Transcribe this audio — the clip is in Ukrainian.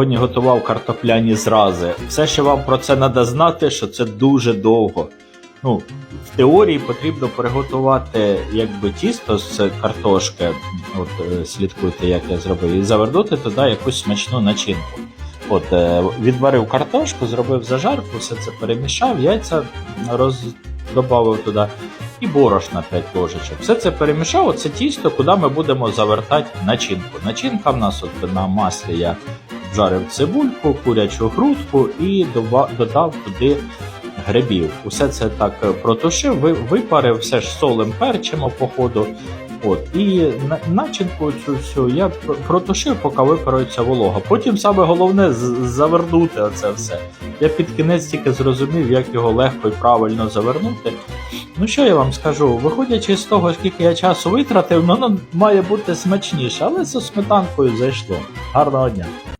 Сьогодні готував картопляні зрази. Все, що вам про це треба знати, що це дуже довго. Ну, в теорії потрібно приготувати якби тісто з картошки. От е, слідкуйте, як я зробив, і завернути туди якусь смачну начинку. От е, відварив картошку, зробив зажарку, все це перемішав, яйця роз... додав туди і борошна 5 ложечок. Все це перемішав, оце тісто, куди ми будемо завертати начинку. Начинка в нас от на маслі я вжарив цибульку, курячу грудку і додав туди грибів. Усе це так е, протушив, випарив, все ж солим перчимо по ходу. От, і начинку цю всю я протушив, поки випарується волога. Потім саме головне завернути оце все. Я під кінець тільки зрозумів, як його легко і правильно завернути. Ну що я вам скажу, виходячи з того, скільки я часу витратив, ну, воно має бути смачніше, але зі сметанкою зайшло. Гарного дня!